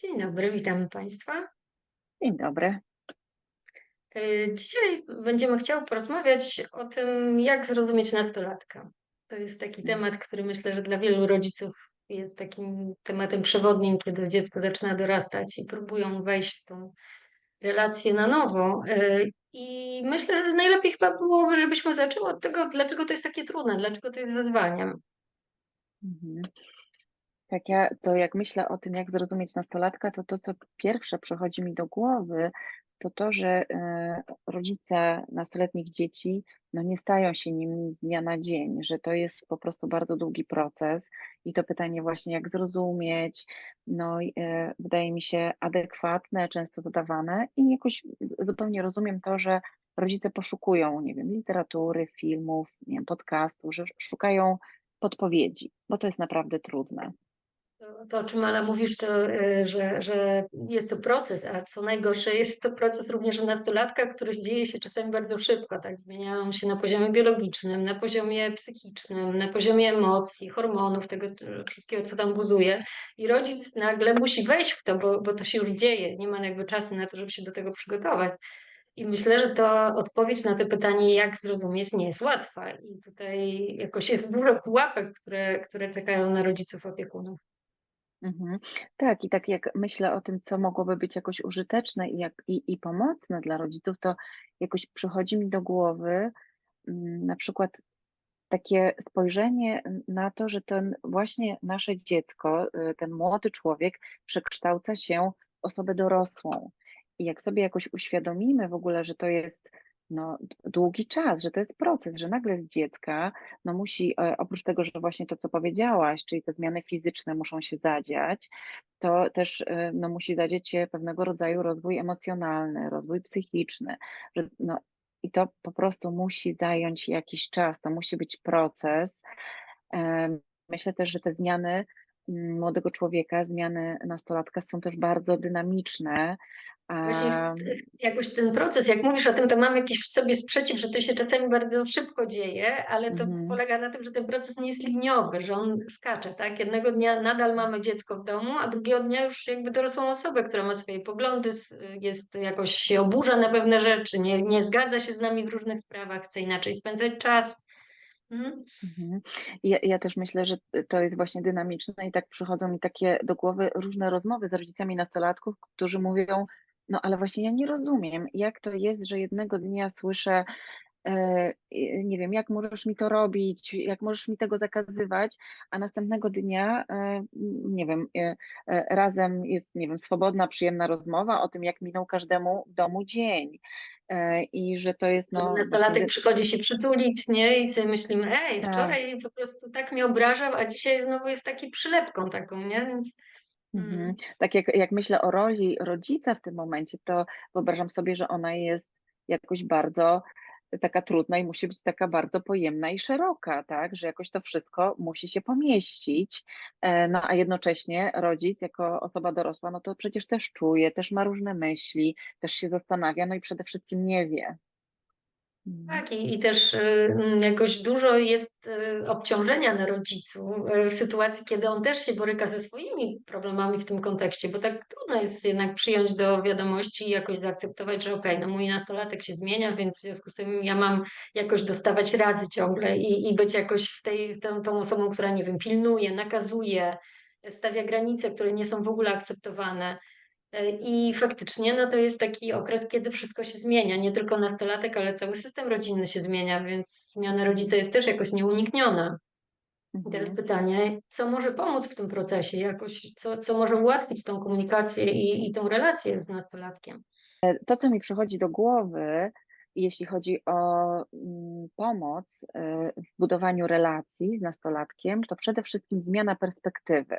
Dzień dobry, witamy Państwa. Dzień dobry. E, Dzisiaj będziemy chciały porozmawiać o tym, jak zrozumieć nastolatka. To jest taki Mm. temat, który myślę, że dla wielu rodziców jest takim tematem przewodnim, kiedy dziecko zaczyna dorastać i próbują wejść w tą relację na nowo. E, I myślę, że najlepiej chyba byłoby, żebyśmy zaczęły od tego, dlaczego to jest takie trudne, dlaczego to jest wyzwaniem. Mhm. Tak, ja to jak myślę o tym, jak zrozumieć nastolatka, to to, co pierwsze przychodzi mi do głowy, to to, że e, rodzice nastoletnich dzieci no nie stają się nimi z dnia na dzień, że to jest po prostu bardzo długi proces i to pytanie właśnie, jak zrozumieć, no e, wydaje mi się adekwatne, często zadawane i jakoś zupełnie rozumiem to, że rodzice poszukują, nie wiem, literatury, filmów, nie wiem, podcastów, że szukają podpowiedzi, bo to jest naprawdę trudne. To, o czym Ala mówisz, to, e, że, że jest to proces, a co najgorsze, jest to proces również u nastolatka, który dzieje się czasami bardzo szybko, tak? Zmieniają się na poziomie biologicznym, na poziomie psychicznym, na poziomie emocji, hormonów, tego t- wszystkiego, co tam buzuje. I rodzic nagle musi wejść w to, bo, bo to się już dzieje, nie ma jakby czasu na to, żeby się do tego przygotować. I myślę, że to odpowiedź na to pytanie, jak zrozumieć, nie jest łatwa. I tutaj jakoś jest dużo pułapek, które, które czekają na rodziców opiekunów. Mhm. Tak, i tak jak myślę o tym, co mogłoby być jakoś użyteczne i, jak, i, i pomocne dla rodziców, to jakoś przychodzi mi do głowy mm, na przykład takie spojrzenie na to, że ten właśnie nasze dziecko, y, ten młody człowiek przekształca się w osobę dorosłą. I jak sobie jakoś uświadomimy w ogóle, że to jest no, długi czas, że to jest proces, że nagle z dziecka no musi, e, oprócz tego, że właśnie to, co powiedziałaś, czyli te zmiany fizyczne muszą się zadziać, to też e, no, musi zadziać się pewnego rodzaju rozwój emocjonalny, rozwój psychiczny, że no, i to po prostu musi zająć jakiś czas, to musi być proces. Em, Myślę też, że te zmiany mm, młodego człowieka, zmiany nastolatka są też bardzo dynamiczne. Właśnie jakoś ten proces, jak mówisz o tym, to mam jakiś w sobie sprzeciw, że to się czasami bardzo szybko dzieje, ale to mhm, polega na tym, że ten proces nie jest liniowy, że on skacze, tak? Jednego dnia nadal mamy dziecko w domu, a drugiego dnia już jakby dorosłą osobę, która ma swoje poglądy, jest jakoś się oburza na pewne rzeczy, nie, nie zgadza się z nami w różnych sprawach, chce inaczej spędzać czas. Mhm. mhm. Ja, ja też myślę, że to jest właśnie dynamiczne i tak przychodzą mi takie do głowy różne rozmowy z rodzicami nastolatków, którzy mówią, no ale właśnie ja nie rozumiem, jak to jest, że jednego dnia słyszę e, i nie wiem, jak możesz mi to robić, jak możesz mi tego zakazywać, a następnego dnia, e, nie wiem, e, e, razem jest, nie wiem, swobodna, przyjemna rozmowa o tym, jak minął każdemu w domu dzień. E, I że to jest, no, właśnie, Nastolatek wy- przychodzi się przytulić, nie? I sobie myślimy, ej, tak. wczoraj po prostu tak mnie obrażał, a dzisiaj znowu jest taki przylepką taką, nie? Więc Mhm. mm. Tak jak, jak myślę o roli rodzica w tym momencie, to wyobrażam sobie, że ona jest jakoś bardzo taka trudna i musi być taka bardzo pojemna i szeroka, tak? Że jakoś to wszystko musi się pomieścić. E, No a jednocześnie rodzic jako osoba dorosła, no to przecież też czuje, też ma różne myśli, też się zastanawia, no i przede wszystkim nie wie. Tak, i, i też y, mm, jakoś dużo jest y, obciążenia na rodzicu y, w sytuacji, kiedy on też się boryka ze swoimi problemami w tym kontekście, bo tak trudno jest jednak przyjąć do wiadomości i jakoś zaakceptować, że okej, no mój nastolatek się zmienia, więc w związku z tym ja mam jakoś dostawać razy ciągle i, i być jakoś w tej, tą, tą osobą, która, nie wiem, pilnuje, nakazuje, stawia granice, które nie są w ogóle akceptowane. E, I faktycznie no to jest taki okres, kiedy wszystko się zmienia. Nie tylko nastolatek, ale cały system rodzinny się zmienia, więc zmiana rodzica jest też jakoś nieunikniona. I teraz Mhm. pytanie, co może pomóc w tym procesie, jakoś, co, co może ułatwić tą komunikację i, i tą relację z nastolatkiem? To, co mi przychodzi do głowy, jeśli chodzi o mm, pomoc y, w budowaniu relacji z nastolatkiem, to przede wszystkim zmiana perspektywy.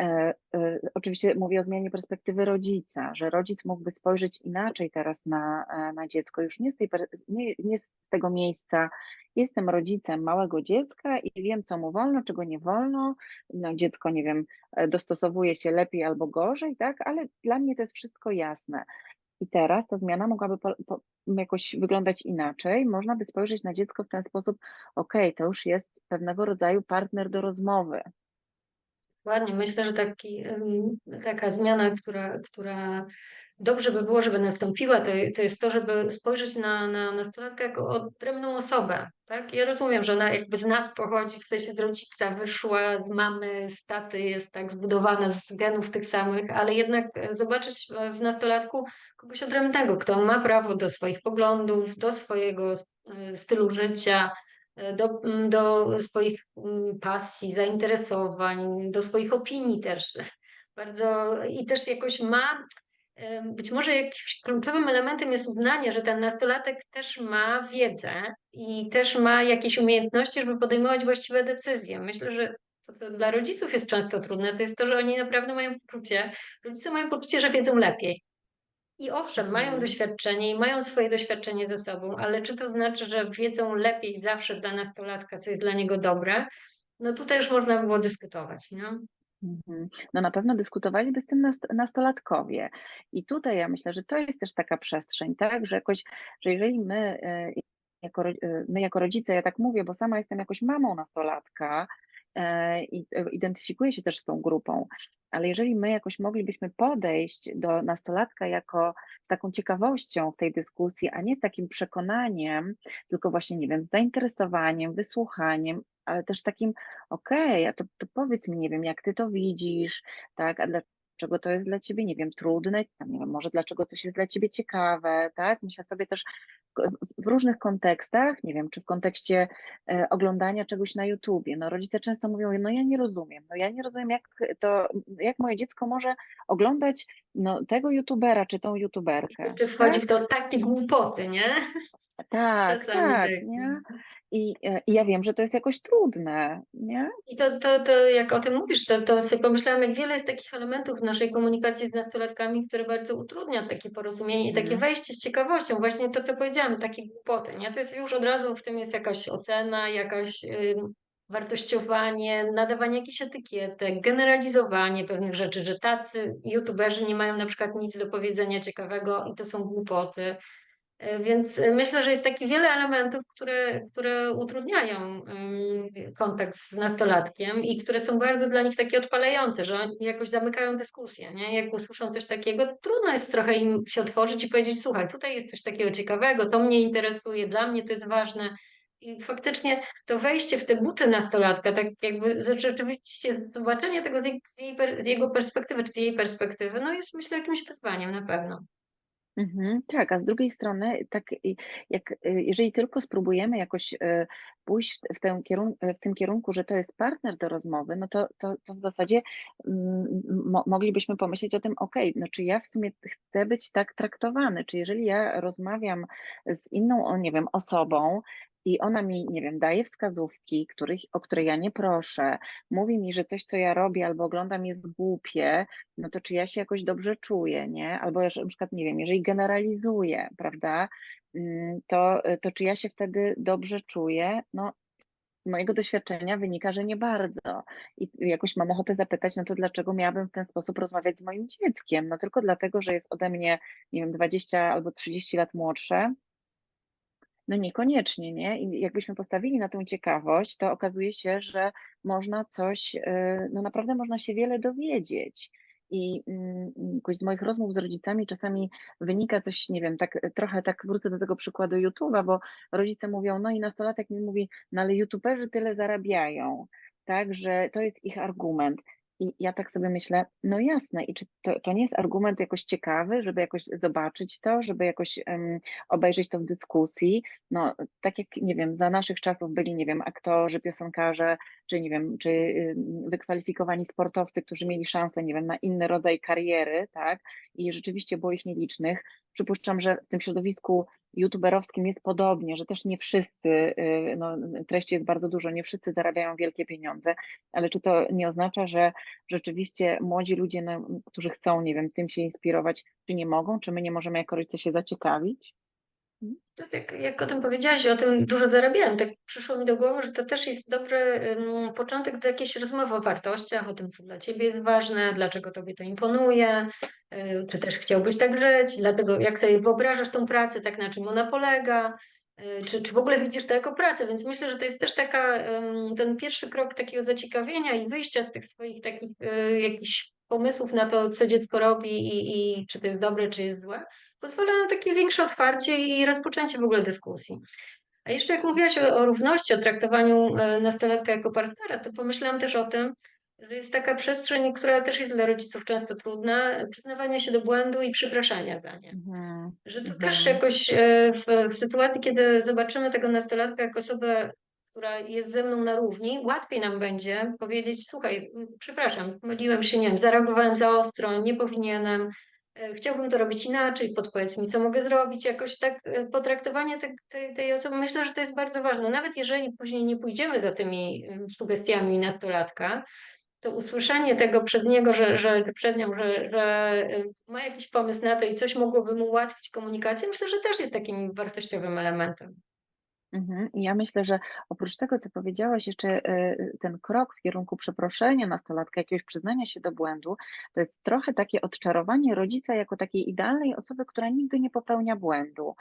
E, e, Oczywiście mówię o zmianie perspektywy rodzica, że rodzic mógłby spojrzeć inaczej teraz na, e, na dziecko, już nie z, tej, nie, nie z tego miejsca. Jestem rodzicem małego dziecka i wiem, co mu wolno, czego nie wolno. No, dziecko, nie wiem, dostosowuje się lepiej albo gorzej, tak, ale dla mnie to jest wszystko jasne. I teraz ta zmiana mogłaby po, po, jakoś wyglądać inaczej. Można by spojrzeć na dziecko w ten sposób, ok, to już jest pewnego rodzaju partner do rozmowy. Ładnie. Myślę, że taki, taka zmiana, która, która dobrze by było, żeby nastąpiła, to, to jest to, żeby spojrzeć na, na nastolatka jako odrębną osobę. Tak? Ja rozumiem, że ona jakby z nas pochodzi, w sensie z rodzica, wyszła z mamy, z taty, jest tak zbudowana z genów tych samych, ale jednak e, zobaczyć w nastolatku kogoś odrębnego, kto ma prawo do swoich poglądów, do swojego e, stylu życia, e, do, do swoich pasji, zainteresowań, do swoich opinii też. Bardzo i też jakoś ma być może jakimś kluczowym elementem jest uznanie, że ten nastolatek też ma wiedzę i też ma jakieś umiejętności, żeby podejmować właściwe decyzje. Myślę, że to, co dla rodziców jest często trudne, to jest to, że oni naprawdę mają poczucie, rodzice mają poczucie, że wiedzą lepiej. I owszem, mają Mhm. doświadczenie i mają swoje doświadczenie ze sobą, ale czy to znaczy, że wiedzą lepiej zawsze dla nastolatka, co jest dla niego dobre? No tutaj już można było dyskutować, nie? Mhm. No na pewno dyskutowaliby z tym nast nastolatkowie. I tutaj ja myślę, że to jest też taka przestrzeń, tak, że jakoś, że jeżeli my, e, jako, e, my jako rodzice, ja tak mówię, bo sama jestem jakoś mamą nastolatka i e, identyfikuję się też z tą grupą, ale jeżeli my jakoś moglibyśmy podejść do nastolatka jako z taką ciekawością w tej dyskusji, a nie z takim przekonaniem, tylko właśnie, nie wiem, z zainteresowaniem, wysłuchaniem, ale też takim, okej, a to, to powiedz mi, nie wiem, jak ty to widzisz, tak, a dlaczego to jest dla ciebie, nie wiem, trudne, nie wiem, może dlaczego coś jest dla ciebie ciekawe, tak? Myślę sobie też w różnych kontekstach, nie wiem, czy w kontekście e, oglądania czegoś na YouTubie. No rodzice często mówią, no ja nie rozumiem, no ja nie rozumiem, jak to, jak moje dziecko może oglądać no, tego YouTubera czy tą YouTuberkę, Czy tak? wchodzi w to takie głupoty, nie? Tak, tak, tak. nie? I, e, I ja wiem, że to jest jakoś trudne, nie? I to, to, to jak o tym mówisz, to, to sobie pomyślałam, jak wiele jest takich elementów w naszej komunikacji z nastolatkami, które bardzo utrudnia takie porozumienie i takie Mhm. wejście z ciekawością. Właśnie to, co powiedziałam, takie głupoty, nie? To jest już od razu w tym jest jakaś ocena, jakaś y, wartościowanie, nadawanie jakichś etykietek, generalizowanie pewnych rzeczy, że tacy youtuberzy nie mają na przykład nic do powiedzenia ciekawego i to są głupoty. Więc e, myślę, że jest taki wiele elementów, które, które utrudniają kontakt z nastolatkiem i które są bardzo dla nich takie odpalające, że oni jakoś zamykają dyskusję, nie? Jak usłyszą coś takiego, trudno jest trochę im się otworzyć i powiedzieć, słuchaj, tutaj jest coś takiego ciekawego, to mnie interesuje, dla mnie to jest ważne. I faktycznie to wejście w te buty nastolatka, tak jakby rzeczywiście zobaczenie tego z, jej, z jego perspektywy, czy z jej perspektywy, no jest myślę jakimś wyzwaniem na pewno. Mhm, tak, a z drugiej strony, tak jak, y, jeżeli tylko spróbujemy jakoś y, pójść w, tę kierun- w tym kierunku, że to jest partner do rozmowy, no to, to, to w zasadzie mm, mo- moglibyśmy pomyśleć o tym, okej, no czy ja w sumie chcę być tak traktowany, czy jeżeli ja rozmawiam z inną, nie wiem, osobą i ona mi, nie wiem, daje wskazówki, których, o które ja nie proszę, mówi mi, że coś, co ja robię albo oglądam jest głupie, no to czy ja się jakoś dobrze czuję, nie? Albo jeszcze na przykład, nie wiem, jeżeli generalizuję, prawda, mm, to, to czy ja się wtedy dobrze czuję? No, mojego doświadczenia wynika, że nie bardzo. I jakoś mam ochotę zapytać, no to dlaczego miałabym w ten sposób rozmawiać z moim dzieckiem? No tylko dlatego, że jest ode mnie, nie wiem, 20 albo 30 lat młodsze. No niekoniecznie, nie? I jakbyśmy postawili na tą ciekawość, to okazuje się, że można coś, y, no naprawdę można się wiele dowiedzieć. I mm, jakoś z moich rozmów z rodzicami czasami wynika coś, nie wiem, tak trochę tak wrócę do tego przykładu YouTube'a, bo rodzice mówią, no i nastolatek mi mówi, no ale YouTuberzy tyle zarabiają, tak, że to jest ich argument. I ja tak sobie myślę, no jasne, i czy to, to nie jest argument jakoś ciekawy, żeby jakoś zobaczyć to, żeby jakoś um, obejrzeć to w dyskusji, no, tak jak, nie wiem, za naszych czasów byli, nie wiem, aktorzy, piosenkarze, czy nie wiem, czy wykwalifikowani sportowcy, którzy mieli szansę, nie wiem, na inny rodzaj kariery, tak, i rzeczywiście było ich nielicznych. Przypuszczam, że w tym środowisku youtuberowskim jest podobnie, że też nie wszyscy, y, no, treści jest bardzo dużo, nie wszyscy zarabiają wielkie pieniądze, ale czy to nie oznacza, że rzeczywiście młodzi ludzie, no, którzy chcą, nie wiem, tym się inspirować, czy nie mogą, czy my nie możemy jako rodzice się zaciekawić? To jest jak, jak o tym powiedziałaś, o tym dużo zarabiałem, tak przyszło mi do głowy, że to też jest dobry um, początek do jakiejś rozmowy o wartościach, o tym, co dla ciebie jest ważne, dlaczego tobie to imponuje, y, czy też chciałbyś tak żyć, dlatego jak sobie wyobrażasz tą pracę, tak na czym ona polega. E, Czy, czy w ogóle widzisz to jako pracę? Więc myślę, że to jest też taka, ten pierwszy krok takiego zaciekawienia i wyjścia z tych swoich takich e, jakichś pomysłów na to, co dziecko robi i, i czy to jest dobre, czy jest złe, pozwala na takie większe otwarcie i rozpoczęcie w ogóle dyskusji. A jeszcze jak mówiłaś o, o równości, o traktowaniu e, nastolatka jako partnera, to pomyślałam też o tym, że jest taka przestrzeń, która też jest dla rodziców często trudna, przyznawania się do błędu i przepraszania za nie. Mhm, Że to mhm. też jakoś e, w, w sytuacji, kiedy zobaczymy tego nastolatka jako osobę, która jest ze mną na równi, łatwiej nam będzie powiedzieć, słuchaj, przepraszam, pomyliłem się, nie wiem, zareagowałem za ostro, nie powinienem, chciałbym to robić inaczej, podpowiedz mi, co mogę zrobić, jakoś tak e, potraktowanie te, tej, tej osoby, myślę, że to jest bardzo ważne, nawet jeżeli później nie pójdziemy za tymi em, sugestiami nastolatka, to usłyszenie tego przez niego, że, że przed nią, że, że y, ma jakiś pomysł na to i coś mogłoby mu ułatwić komunikację, myślę, że też jest takim wartościowym elementem. Mhm. Ja myślę, że oprócz tego, co powiedziałaś, jeszcze y, ten krok w kierunku przeproszenia nastolatka, jakiegoś przyznania się do błędu, to jest trochę takie odczarowanie rodzica jako takiej idealnej osoby, która nigdy nie popełnia błędu.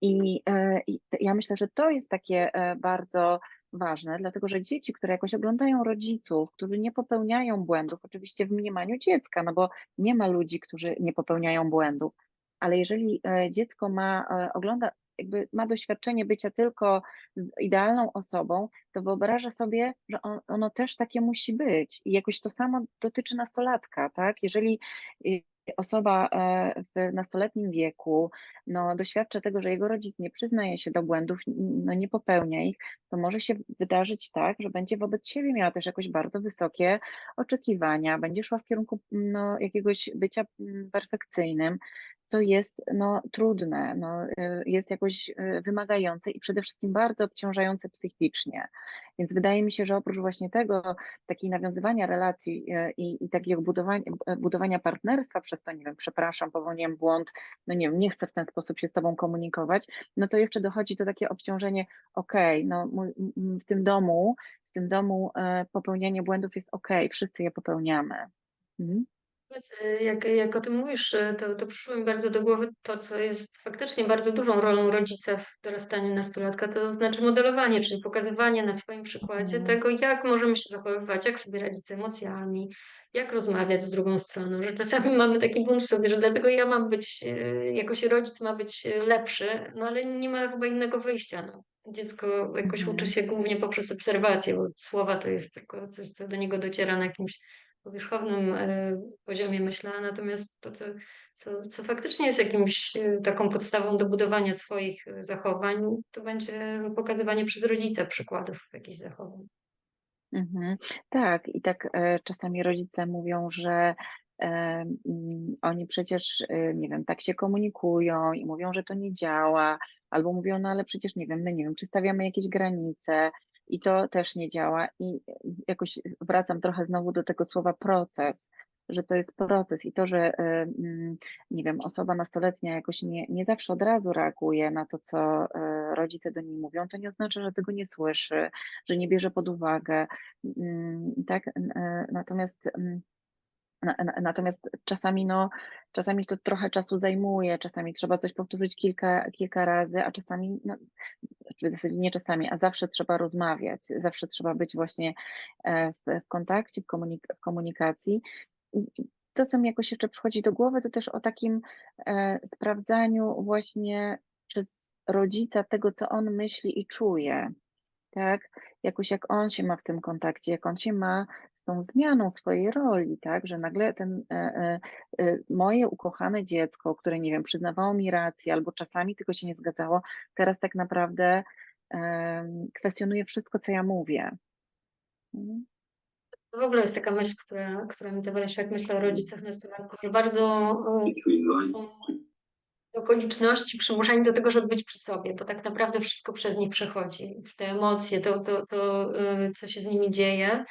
I, e, ja myślę, że to jest takie e, bardzo ważne, dlatego że dzieci, które jakoś oglądają rodziców, którzy nie popełniają błędów, oczywiście w mniemaniu dziecka, no bo nie ma ludzi, którzy nie popełniają błędów, ale jeżeli e, dziecko ma, e, ogląda, jakby ma doświadczenie bycia tylko z idealną osobą, to wyobraża sobie, że on, ono też takie musi być. I jakoś to samo dotyczy nastolatka, tak? Jeżeli y, osoba e, w nastoletnim wieku no, doświadcza tego, że jego rodzic nie przyznaje się do błędów, no, nie popełnia ich, to może się wydarzyć tak, że będzie wobec siebie miała też jakoś bardzo wysokie oczekiwania, będzie szła w kierunku no, jakiegoś bycia perfekcyjnym, co jest no, trudne, no, y, jest jakoś y, wymagające i przede wszystkim bardzo obciążające psychicznie. Więc wydaje mi się, że oprócz właśnie tego, takiej nawiązywania relacji e, i, i takiego budowania, e, budowania partnerstwa przez to, nie wiem, przepraszam, popełniłem błąd, no nie wiem, nie chcę w ten sposób się z tobą komunikować, no to jeszcze dochodzi to takie obciążenie, okej, no mój, w tym domu, w tym domu e, popełnianie błędów jest okej, wszyscy je popełniamy. Mhm. E, Jak, jak o tym mówisz, e, to, to przyszło mi bardzo do głowy to, co jest faktycznie bardzo dużą rolą rodzica w dorastaniu nastolatka, to znaczy modelowanie, czyli pokazywanie na swoim przykładzie Mhm. tego, jak możemy się zachowywać, jak sobie radzić z emocjami, jak rozmawiać z drugą stroną, że czasami mamy taki bunt w sobie, że dlatego ja mam być, e, jakoś rodzic ma być lepszy, no ale nie ma chyba innego wyjścia. No. Dziecko jakoś uczy Mhm. się głównie poprzez obserwację, bo słowa to jest tylko coś, co do niego dociera na jakimś powierzchownym e, poziomie myślenia, natomiast to, co, co, co faktycznie jest jakimś e, taką podstawą do budowania swoich e, zachowań, to będzie pokazywanie przez rodzica przykładów jakichś zachowań. Mhm. Tak, i tak czasami rodzice mówią, że mm, oni przecież, nie wiem, tak się komunikują i mówią, że to nie działa, albo mówią, no ale przecież nie wiem, my nie wiem, czy stawiamy jakieś granice i to też nie działa. I jakoś wracam trochę znowu do tego słowa proces, że to jest proces i to, że e, mm, nie wiem, osoba nastoletnia jakoś nie, nie zawsze od razu reaguje na to, co e, rodzice do niej mówią, to nie oznacza, że tego nie słyszy, że nie bierze pod uwagę. Mm, Tak, e, natomiast, mm, natomiast czasami, no, czasami to trochę czasu zajmuje, czasami trzeba coś powtórzyć kilka, kilka razy, a czasami, no, w zasadzie nie czasami, a zawsze trzeba rozmawiać, zawsze trzeba być właśnie e, w, w kontakcie, w, komunik- w komunikacji. To, co mi jakoś jeszcze przychodzi do głowy, to też o takim e, sprawdzaniu właśnie przez rodzica tego, co on myśli i czuje tak? Jakoś jak on się ma w tym kontakcie, jak on się ma z tą zmianą swojej roli, tak? Że nagle ten e, e, e, moje ukochane dziecko, które nie wiem, przyznawało mi rację, albo czasami tylko się nie zgadzało, teraz tak naprawdę em, kwestionuje wszystko, co ja mówię. Mhm. To w ogóle jest taka myśl, która, która mi towarzyszy, jak myślę o rodzicach nastolatków, że bardzo e, są okoliczności przymuszani do tego, żeby być przy sobie, bo tak naprawdę wszystko przez nich przechodzi. Te emocje, to, to, to y, co się z nimi dzieje,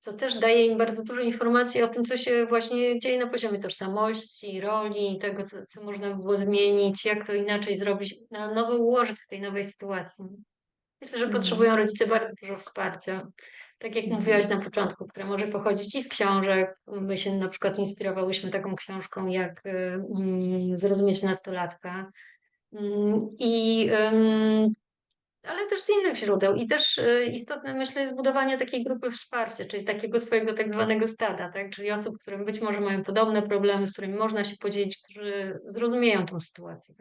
co też daje im bardzo dużo informacji o tym, co się właśnie dzieje na poziomie tożsamości, roli, tego, co, co można by było zmienić, jak to inaczej zrobić, na nowo ułożyć w tej nowej sytuacji. Myślę, że Mhm. potrzebują rodzice bardzo dużo wsparcia. Tak jak mówiłaś na początku, które może pochodzić i z książek. My się na przykład inspirowałyśmy taką książką jak mm, Zrozumieć nastolatka. Mm, I Ale też z innych źródeł i też, y, istotne myślę jest budowanie takiej grupy wsparcia, czyli takiego swojego tak zwanego stada, tak, czyli osób, które być może mają podobne problemy, z którymi można się podzielić, którzy zrozumieją tą sytuację.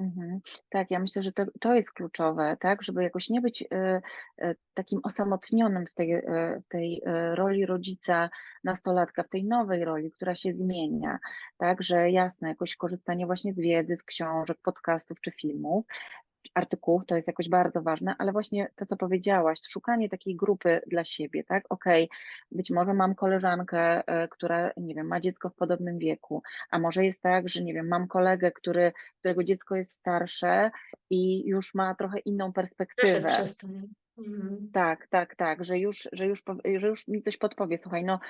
Mhm. Tak, ja myślę, że to to jest kluczowe, tak, żeby jakoś nie być, y, y, takim osamotnionym w tej, y, w tej, roli rodzica nastolatka, w tej nowej roli, która się zmienia, tak, że jasne, jakoś korzystanie właśnie z wiedzy, z książek, podcastów czy filmów, artykułów to jest jakoś bardzo ważne, ale właśnie to, co powiedziałaś, szukanie takiej grupy dla siebie, tak, okej, być może mam koleżankę, y, która, nie wiem, ma dziecko w podobnym wieku, a może jest tak, że, nie wiem, mam kolegę, który którego dziecko jest starsze i już ma trochę inną perspektywę. przez to, nie? Mhm. Tak, tak, tak, że już że już pow że już mi coś podpowie. Słuchaj, no,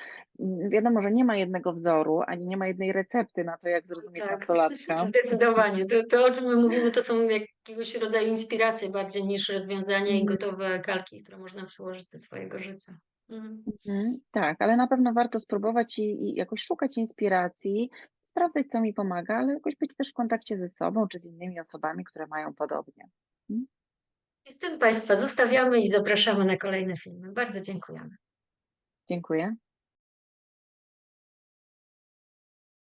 mm, wiadomo, że nie ma jednego wzoru, ani nie ma jednej recepty na to, jak zrozumieć Tak, nastolatka. zdecydowanie. To to, o czym my mówimy, to są jakiegoś rodzaju inspiracje bardziej niż rozwiązania i Mhm. gotowe kalki, które można przełożyć do swojego życia. Mhm. Mhm, tak, ale na pewno warto spróbować i i jakoś szukać inspiracji, sprawdzać, co mi pomaga, ale jakoś być też w kontakcie ze sobą czy z innymi osobami, które mają podobnie. Mhm. I z tym Państwa zostawiamy i zapraszamy na kolejne filmy. Bardzo dziękujemy. Dziękuję.